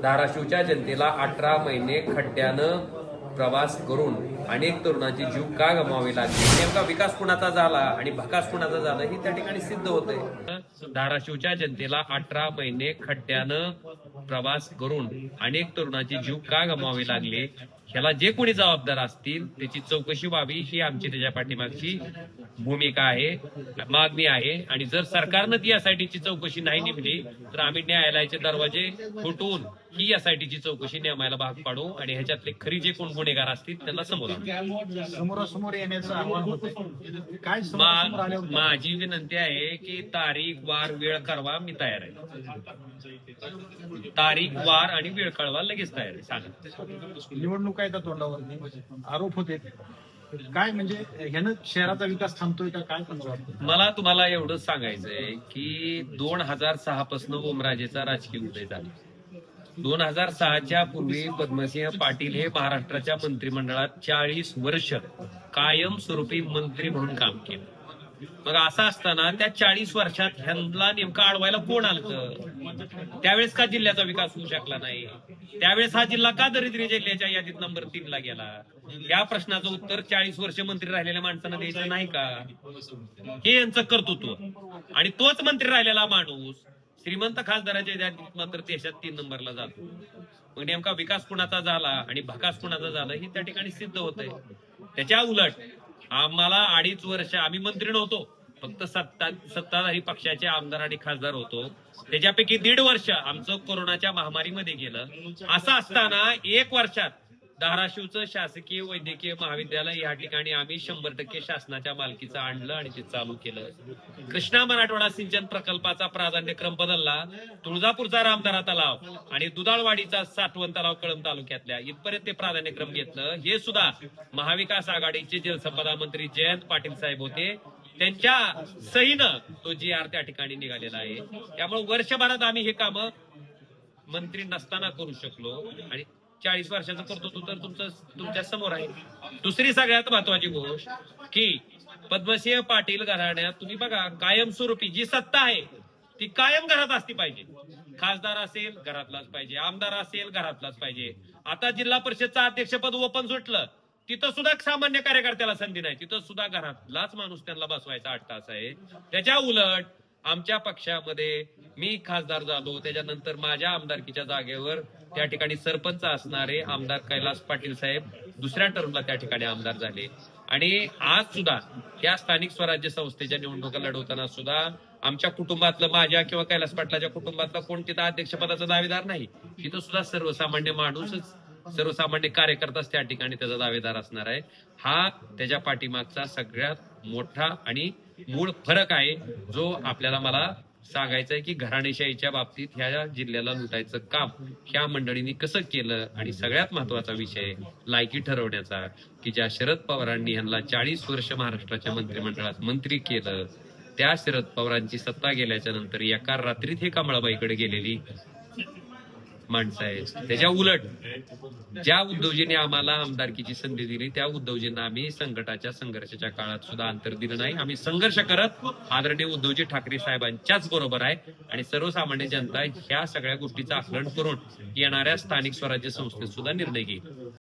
धाराशिवच्या जनतेला अठरा महिने खड्ड्यानं प्रवास करून अनेक तरुणांचे जीव का गमावे लागले? नेमका विकास कुणाचा झाला आणि भकास कुणाचा झाला हे त्या ठिकाणी सिद्ध होतंय. धाराशिवच्या जनतेला अठरा महिने खड्ड्यानं प्रवास करून अनेक तरुणांचे जीव का गमावे लागले? ह्याला जे कोणी जबाबदार असतील त्याची चौकशी व्हावी ही आमची त्याच्या पाठीमागची भूमिका आहे मागणी आहे. आणि जर सरकारनं ती एसआयटीची चौकशी नाही नेमली तर आम्ही न्यायालयाचे दरवाजे फुटवून ही एसआयटीची चौकशी नेमायला भाग पाडू आणि ह्याच्यातले खरी जे कोण गुन्हेगार असतील त्यांना समोर येण्याचं? माझी विनंती आहे की तारीख वार वेळ कळवा मी तयार आहे. तारीख वार आणि वेळ कळवा लगेच तयार आहे. सांगा. निवडणुका येतात तोंडावरती? आरोप होते. काय म्हणजे ह्यानं शहराचा विकास थांबतोय का? काय पण मला तुम्हाला एवढंच सांगायचंय की दोन हजार सहा पासून ओमराजेचा राजकीय उदय झाला. दोन हजार सहाच्या पूर्वी पद्मसिंह पाटील हे महाराष्ट्राच्या मंत्रिमंडळात चाळीस वर्ष कायमस्वरूपी मंत्री म्हणून काम केलं. मग असं असताना त्या चाळीस वर्षात ह्यांना नेमकं अडवायला कोण आलं त्यावेळेस का जिल्ह्याचा विकास होऊ शकला नाही? त्यावेळेस हा जिल्हा का दरिद्री जिल्ह्याच्या यादीत नंबर तीन ला गेला? या प्रश्नाचं उत्तर चाळीस वर्ष मंत्री राहिलेल्या माणसांना द्यायचं नाही का? हे यांचं कर्तृत्व. आणि तोच मंत्री राहिलेला माणूस श्रीमंत खासदाराच्या यादीत मात्र देशात तीन नंबरला जातो. मग नेमका विकास कुणाचा झाला आणि भकास कुणाचा झाला हे त्या ठिकाणी सिद्ध होतंय. त्याच्या उलट आम्हाला अडीच वर्ष आम्ही मंत्री नव्हतो. फक्त सत्ता सत्ताधारी पक्षाचे आमदार आणि खासदार होतो. त्याच्यापैकी दीड वर्ष आमचं कोरोनाच्या महामारीमध्ये गेलं. असं असताना एक वर्षात धाराशिवचं शासकीय वैद्यकीय महाविद्यालय या ठिकाणी आम्ही शंभर टक्के शासनाच्या मालकीचं आणलं आणि ते चालू केलं. कृष्णा मराठवाडा सिंचन प्रकल्पाचा प्राधान्यक्रम बदलला. तुळजापूरचा रामदारा तलाव आणि दुधाळवाडीचा साठवण तलाव कळंब तालुक्यातल्या इथपर्यंत ते प्राधान्यक्रम घेतलं. हे सुद्धा महाविकास आघाडीचे जलसंपदा मंत्री जयंत पाटील साहेब होते. त्यांच्या सहीनं तो जी आर त्या ठिकाणी निघालेला आहे. त्यामुळे वर्षभरात आम्ही हे काम मंत्री नसताना करू शकलो आणि चाळीस वर्षाचं करतो तर तुमचं तुमच्यासमोर आहे. दुसरी सगळ्यात महत्वाची गोष्ट की पद्मसिंह पाटील घराण्यात तुम्ही बघा कायमस्वरूपी जी सत्ता आहे ती कायम घरात असती पाहिजे. खासदार असेल घरातलाच पाहिजे. आमदार असेल घरातलाच पाहिजे. आता जिल्हा परिषदचं अध्यक्षपद ओपन सुटलं तिथं सुद्धा सामान्य कार्यकर्त्याला संधी नाही. तिथं सुद्धा घरातलाच माणूस त्यांना बसवायचा आठ तास आहे. त्याच्या उलट आमच्या पक्षामध्ये मी खासदार झालो त्याच्यानंतर माझ्या आमदारकीच्या जागेवर त्या ठिकाणी सरपंच असणारे आमदार कैलास पाटील साहेब दुसऱ्या टर्मला त्या ठिकाणी आमदार झाले. आणि आज सुद्धा या स्थानिक स्वराज्य संस्थेच्या निवडणुका लढवताना सुद्धा आमच्या कुटुंबातलं माझ्या किंवा कैलास पाटलाच्या कुटुंबातला कोण तिथं अध्यक्षपदाचा दावेदार नाही तिथं सुद्धा सर्वसामान्य माणूसच सर्वसामान्य कार्यकर्ताच त्या ठिकाणी त्याचा दावेदार असणार आहे. हा त्याच्या पाठीमागचा सगळ्यात मोठा आणि मूळ फरक आहे जो आपल्याला मला सांगायचं आहे की घराणेशाहीच्या बाबतीत ह्या जिल्ह्याला लुटायचं काम ह्या मंडळींनी कसं केलं? आणि सगळ्यात महत्त्वाचा विषय लायकी ठरवण्याचा की ज्या शरद पवारांनी ह्यांना चाळीस वर्ष महाराष्ट्राच्या मंत्रिमंडळात मंत्री केलं त्या शरद पवारांची सत्ता गेल्याच्यानंतर एका रात्रीत हे कमळाबाईकडे गेलेली. माणसं आहेत. त्याच्या उलट ज्या उद्धवजींनी आम्हाला आमदारकीची संधी दिली त्या उद्धवजींना आम्ही संकटाच्या संघर्षाच्या काळात सुद्धा अंतर दिलं नाही. आम्ही संघर्ष करत आदरणीय उद्धवजी ठाकरे साहेबांच्याच बरोबर आहे. आणि सर्वसामान्य जनता ह्या सगळ्या गोष्टीचं आकलन करून येणाऱ्या स्थानिक स्वराज्य संस्थेत सुद्धा निर्णय घेईल.